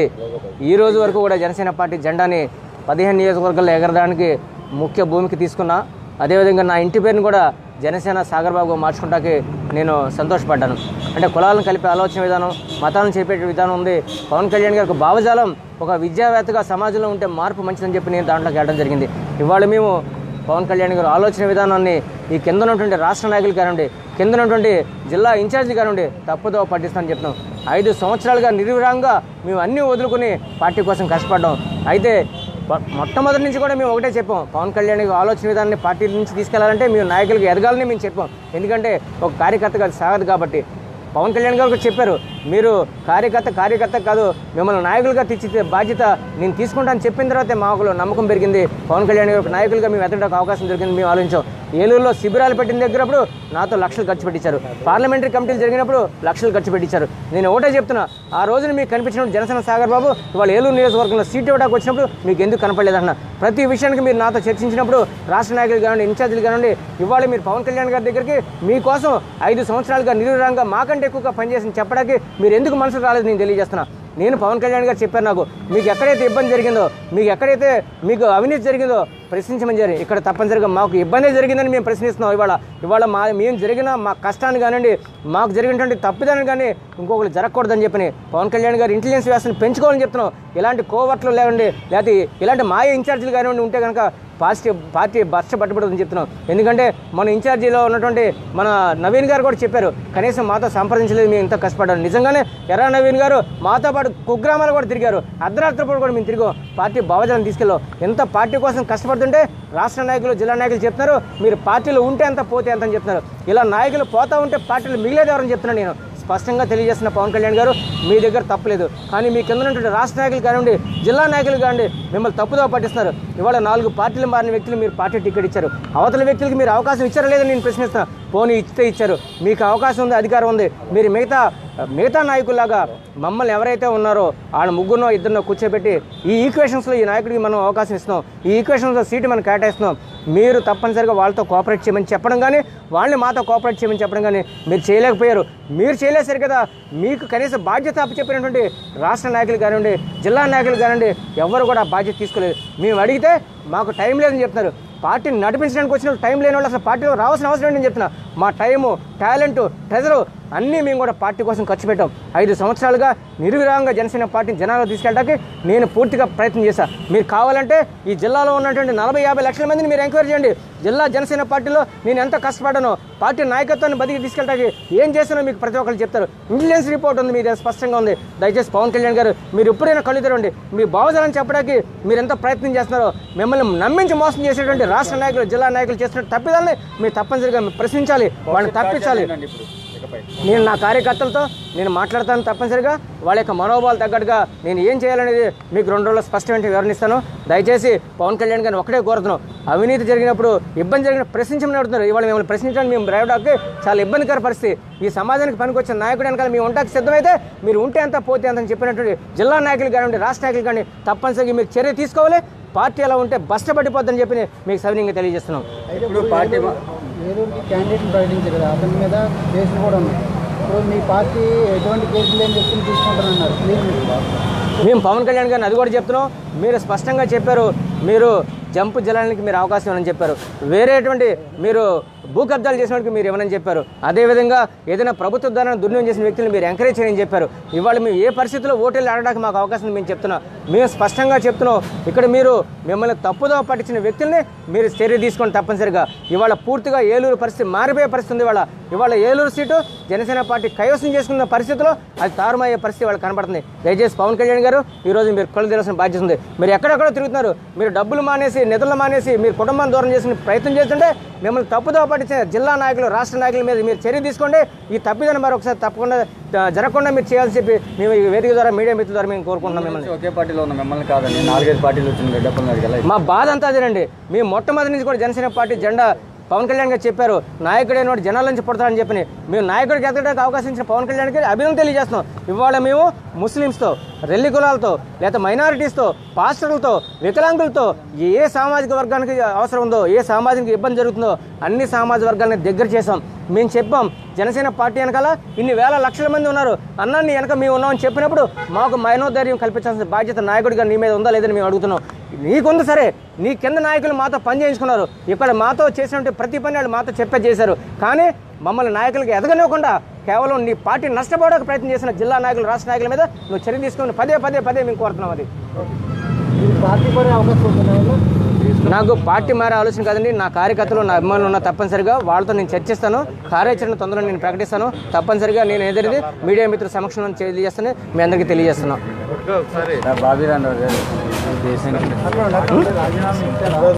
ఈ రోజు వరకు కూడా జనసేన పార్టీ జెండాని పదిహేను నియోజకవర్గాల్లో ఎగరడానికి ముఖ్య భూమికి తీసుకున్నా. అదేవిధంగా నా ఇంటి పేరుని కూడా జనసేన సాగర్ బాబు మార్చుకుంటాకి నేను సంతోషపడ్డాను. అంటే కులాలను కలిపే ఆలోచన విధానం మతాలను చెప్పే విధానం ఉంది. పవన్ కళ్యాణ్ గారి ఒక భావజాలం ఒక విద్యావేత్తగా సమాజంలో ఉంటే మార్పు మంచిదని చెప్పి నేను దాంట్లోకి వెళ్ళడం జరిగింది. ఇవాళ మేము పవన్ కళ్యాణ్ గారు ఆలోచన విధానాన్ని ఈ కింద ఉన్నటువంటి రాష్ట్ర నాయకులు కానివ్వండి కింద ఉన్నటువంటి జిల్లా ఇన్ఛార్జి కానివ్వండి తప్పుదో పట్టిస్తానని చెప్తున్నాం. ఐదు సంవత్సరాలుగా నిర్విరాంగా మేము అన్నీ వదులుకుని పార్టీ కోసం కష్టపడ్డాం. అయితే మొట్టమొదటి నుంచి కూడా మేము ఒకటే చెప్పాం. పవన్ కళ్యాణ్ గారి ఆలోచన విధానాన్ని పార్టీ నుంచి తీసుకెళ్ళాలంటే మేము నాయకులకు ఎదగాలని మేము చెప్పాం. ఎందుకంటే ఒక కార్యకర్తగా గారు సాగదు కాబట్టి. పవన్ కళ్యాణ్ గారు చెప్పారు మీరు కార్యకర్త కార్యకర్త కాదు మిమ్మల్ని నాయకులుగా తెచ్చితే బాధ్యత నేను తీసుకుంటాను చెప్పిన తర్వాతే మాకు నమ్మకం పెరిగింది. పవన్ కళ్యాణ్ గారు నాయకులుగా మేము ఎదగడానికి అవకాశం దొరికింది మేము ఆలోచించాం. ఏలూరులో శిబిరాలు పెట్టిన దగ్గరప్పుడు నాతో లక్షలు ఖర్చు పెట్టించారు. పార్లమెంటరీ కమిటీలు జరిగినప్పుడు లక్షలు ఖర్చు పెట్టించారు. నేను ఒకటే చెప్తున్నా ఆ రోజున మీకు కనిపించినప్పుడు జనసేన సాగర్ బాబు ఇవాళ ఏలూరు నియోజకవర్గంలో సీట్ ఇవ్వడానికి వచ్చినప్పుడు మీకు ఎందుకు కనపడలేదన్న ప్రతి విషయానికి మీరు నాతో చర్చించినప్పుడు రాష్ట్ర నాయకులు కానివ్వండి ఇన్ఛార్జీలు కానివ్వండి ఇవాళ మీరు పవన్ కళ్యాణ్ గారి దగ్గరికి మీకోసం ఐదు సంవత్సరాలుగా నిరూరంగా మాకంటే ఎక్కువగా పనిచేసి చెప్పడానికి మీరు ఎందుకు మనసు రాలేదు నేను తెలియజేస్తున్నా. నేను పవన్ కళ్యాణ్ గారు చెప్పారు నాకు మీకు ఎక్కడైతే ఇబ్బంది జరిగిందో మీకు ఎక్కడైతే మీకు అవినీతి జరిగిందో ప్రశ్నించమని జరిగింది ఇక్కడ తప్పనిసరిగా మాకు ఇబ్బంది జరిగిందని మేము ప్రశ్నిస్తున్నాం. ఇవాళ ఇవాళ మా మేము జరిగిన మా కష్టాన్ని కానివ్వండి మాకు జరిగినటువంటి తప్పిదాన్ని కానీ ఇంకొకరు జరగకూడదని చెప్పని పవన్ కళ్యాణ్ గారు ఇంటెలిజెన్స్ వ్యవస్థను పెంచుకోవాలని చెప్తున్నాం. ఇలాంటి కోవర్ట్లు లేవండి లేకపోతే ఇలాంటి మాయ ఇన్ఛార్జీలు కానివ్వండి ఉంటే కనుక పార్టీ పార్టీ బర్ష పట్టుబడుతుందని చెప్తున్నాం. ఎందుకంటే మన ఇన్ఛార్జీలో ఉన్నటువంటి మన నవీన్ గారు కూడా చెప్పారు కనీసం మాతో సంప్రదించలేదు మేము ఇంత కష్టపడ్డాను నిజంగానే ఎర్ర నవీన్ గారు మాతో పాటు కుగ్రామాలు కూడా తిరిగారు. అర్ధరాత్రి కూడా మేము తిరిగాం. పార్టీ భావజాలను తీసుకెళ్ళాం. ఎంత పార్టీ కోసం కష్టపడుతుంటే రాష్ట్ర నాయకులు జిల్లా నాయకులు చెప్తున్నారు మీరు పార్టీలో ఉంటే అంత పోతే అంత అని చెప్తున్నారు. ఇలా నాయకులు పోతా ఉంటే పార్టీలు మిగిలేదు ఎవరని చెప్తున్నాను నేను. స్పష్టంగా తెలియజేస్తున్న పవన్ కళ్యాణ్ గారు మీ దగ్గర తప్పలేదు కానీ మీ కింద ఉన్నటువంటి రాష్ట్ర నాయకులు కానివ్వండి జిల్లా నాయకులు కానివ్వండి మిమ్మల్ని తప్పుదో పట్టిస్తున్నారు. ఇవాళ నాలుగు పార్టీలు మారిన వ్యక్తులు మీరు పార్టీ టికెట్ ఇచ్చారు. అవతల వ్యక్తులకి మీరు అవకాశం ఇచ్చారా లేదని నేను ప్రశ్నిస్తాను పోనీ ఇస్తే ఇచ్చారు. మీకు అవకాశం ఉంది అధికారం ఉంది. మీరు మిగతా మిగతా నాయకుల్లాగా మమ్మల్ని ఎవరైతే ఉన్నారో వాళ్ళ ముగ్గురునో ఇద్దరినో కూర్చోబెట్టి ఈ ఈక్వేషన్స్లో ఈ నాయకుడికి మనం అవకాశం ఇస్తున్నాం. ఈ ఈక్వేషన్స్లో సీటు మనం కేటాయిస్తున్నాం. మీరు తప్పనిసరిగా వాళ్ళతో కోఆపరేట్ చేయమని చెప్పడం కానీ వాళ్ళని మాతో కోఆపరేట్ చేయమని చెప్పడం కానీ మీరు చేయలేకపోయారు. మీరు చేయలేసారు కదా. మీకు కనీసం బాధ్యత అప్పచెప్పినటువంటి రాష్ట్ర నాయకులు కానివ్వండి జిల్లా నాయకులు కానివ్వండి ఎవరు కూడా బాధ్యత తీసుకోలేదు. మేము అడిగితే మాకు టైం లేదని చెప్తున్నారు. పార్టీని నడిపించడానికి వచ్చిన టైం లేని వాళ్ళు అసలు పార్టీలో రావాల్సిన అవసరం ఏంటని చెప్తున్నా మా టైము టాలెంటు ట్రెజరు అన్నీ మేము కూడా పార్టీ కోసం ఖర్చు పెట్టాం. ఐదు సంవత్సరాలుగా నిర్విరామంగా జనసేన పార్టీని జనాలు తీసుకెళ్ళడానికి నేను పూర్తిగా ప్రయత్నం చేశాను మీరు కావాలంటే ఈ జిల్లాలో ఉన్నటువంటి నలభై యాభై లక్షల మందిని మీరు ఎంక్వైరీ చేయండి. జిల్లా జనసేన పార్టీలో నేను ఎంత కష్టపడ్డానో పార్టీ నాయకత్వాన్ని బతికి తీసుకెళ్ళడానికి ఏం చేసినా మీకు ప్రతి ఒక్కరు చెప్తారు. ఇంటెలిజెన్స్ రిపోర్ట్ ఉంది మీరు స్పష్టంగా ఉంది. దయచేసి పవన్ కళ్యాణ్ గారు మీరు ఎప్పుడైనా కళ్ళు తెరవండి. మీ భావజాలను చెప్పడానికి మీరు ఎంత ప్రయత్నం చేస్తున్నారో మిమ్మల్ని నమ్మించి మోసం చేసేటువంటి రాష్ట్ర నాయకులు జిల్లా నాయకులు చేస్తున్న తప్పిదాన్ని మీరు తప్పనిసరిగా ప్రశ్నించాలి. వాళ్ళని తప్పించాలి. నేను నా కార్యకర్తలతో నేను మాట్లాడతాను తప్పనిసరిగా. వాళ్ళ యొక్క మనోభావాలు తగ్గట్టుగా నేను ఏం చేయాలనేది మీకు రెండు రోజులు స్పష్టమైన వివరణిస్తాను. దయచేసి పవన్ కళ్యాణ్ గారిని ఒకటే కోరుతున్నాం అవినీతి జరిగినప్పుడు ఇబ్బంది జరిగిన ప్రశ్నించమని అడుగుతున్నారు. ఇవాళ మిమ్మల్ని ప్రశ్నించడానికి మేము రావడానికి చాలా ఇబ్బందికర పరిస్థితి. ఈ సమాజానికి పనికొచ్చిన నాయకుడు వెనకాల మేము ఉంటాకి సిద్ధమైతే మీరు ఉంటే అంత పోతే అంత అని చెప్పినటువంటి జిల్లా నాయకులు కానివ్వండి రాష్ట్ర నాయకులు కానీ తప్పనిసరిగా మీరు చర్య తీసుకోవాలి. పార్టీ అలా ఉంటే బస్టపడిపోద్దని చెప్పి మీకు సవినీయంగా తెలియజేస్తున్నాం ఇప్పుడు పార్టీ మా- ఏలూరుకి క్యాండిడేట్ ప్రకటించారు కదా అతని మీద కేసులు కూడా ఉన్నాయి. ఇప్పుడు మీ పార్టీ ఎటువంటి కేసులు ఏం చెప్తుంది తీసుకుంటారన్నారు మేము పవన్ కళ్యాణ్ గారిని అది కూడా చెప్తున్నాం. మీరు స్పష్టంగా చెప్పారు మీరు జంపు జలానికి మీరు అవకాశం ఉందని చెప్పారు. వేరేటువంటి మీరు భూ కబ్జాలు చేసిన వాడికి మీరు ఏమని చెప్పారు. అదేవిధంగా ఏదైనా ప్రభుత్వ ద్వారా దుర్వినియోగం చేసిన వ్యక్తులను మీరు ఎంకరేజ్ చేయని చెప్పారు. ఇవాళ మేము ఏ పరిస్థితిలో ఓటర్లు ఆడడానికి మాకు అవకాశం ఉంది మేము చెప్తున్నాం. మేము స్పష్టంగా చెప్తున్నాం. ఇక్కడ మీరు మిమ్మల్ని తప్పుదో పట్టించిన వ్యక్తుల్ని మీరు చర్య తీసుకొని తప్పనిసరిగా. ఇవాళ పూర్తిగా ఏలూరు పరిస్థితి మారిపోయే పరిస్థితి ఉంది ఇవాళ. ఇవాళ ఏలూరు సీటు జనసేన పార్టీ కైవసం చేసుకున్న పరిస్థితిలో అది తారుమయ్యే పరిస్థితి వాళ్ళకి కనబడుతుంది. దయచేసి పవన్ కళ్యాణ్ గారు ఈరోజు మీరు కళ్ళు తెరాల్సిన బాధ్యత ఉంది. మీరు ఎక్కడెక్కడో తిరుగుతున్నారు. మీరు డబ్బులు మానేసి నిధులు మానేసి మీరు కుటుంబాన్ని దూరం చేసిన ప్రయత్నం చేస్తుంటే మిమ్మల్ని తప్పుదో పట్టించిన జిల్లా నాయకులు రాష్ట్ర నాయకుల మీద మీరు చర్య తీసుకోండి. ఈ తప్పిదాన్ని మరొకసారి తప్పకుండా జరగకుండా మీరు చేయాలని చెప్పి మేము ఈ వేదిక ద్వారా మీడియా మిత్రుల ద్వారా మేము కోరుకుంటున్నాం మిమ్మల్ని. ఒకే పార్టీలో ఉన్న మిమ్మల్ని కాదండి నాలుగైదు పార్టీలు అడిగాలి మా బాధ అంతా అదేనండి. మేము మొట్టమొదటి నుంచి కూడా జనసేన పార్టీ జెండా పవన్ కళ్యాణ్ గారు చెప్పారు నాయకుడైన వాడు జనాల నుంచి పుడతాడని చెప్పి మేము నాయకుడికి ఎదగడానికి అవకాశం ఇచ్చిన పవన్ కళ్యాణ్కి అభినందన తెలియజేస్తున్నాం. ఇవాళ మేము ముస్లిమ్స్తో రెల్లి కులాలతో లేదా మైనారిటీస్తో పాస్టర్లతో వికలాంగులతో ఏ సామాజిక వర్గానికి అవసరం ఉందో ఏ సామాజిక ఇబ్బంది జరుగుతుందో అన్ని సామాజిక వర్గాలని దగ్గర చేసాం మేము చెప్పాం జనసేన పార్టీ వెనకాల ఇన్ని వేల లక్షల మంది ఉన్నారు. అన్నాన్ని వెనక మేము ఉన్నామని చెప్పినప్పుడు మాకు మైనోధైర్యం కల్పించాల్సిన బాధ్యత నాయకుడిగా నీ మీద ఉందా లేదని మేము అడుగుతున్నాం. నీకుంది సరే నీ కింద నాయకులు మాతో పని చేయించుకున్నారు. ఇక్కడ మాతో చేసినటువంటి ప్రతి పని వాళ్ళు మాతో చెప్పే చేశారు. కానీ మమ్మల్ని నాయకులకి ఎదగనివ్వకుండా కేవలం నీ పార్టీ నష్టపోవడానికి ప్రయత్నం చేసిన జిల్లా నాయకులు రాష్ట్ర నాయకుల మీద నువ్వు చర్య తీసుకుని పదే పదే పదే మేము కోరుతున్నాం అది? నాకు పార్టీ మారే ఆలోచన కాదండి. నా కార్యకర్తలు నా అభిమానులు ఉన్న తప్పనిసరిగా వాళ్ళతో నేను చర్చిస్తాను. కార్యాచరణ తొందరగా నేను ప్రకటిస్తాను. తప్పనిసరిగా నేను ఎదురుది మీడియా మిత్రుల సమక్షంలో తెలియజేస్తాను మీ అందరికీ తెలియజేస్తున్నాను. బాబీ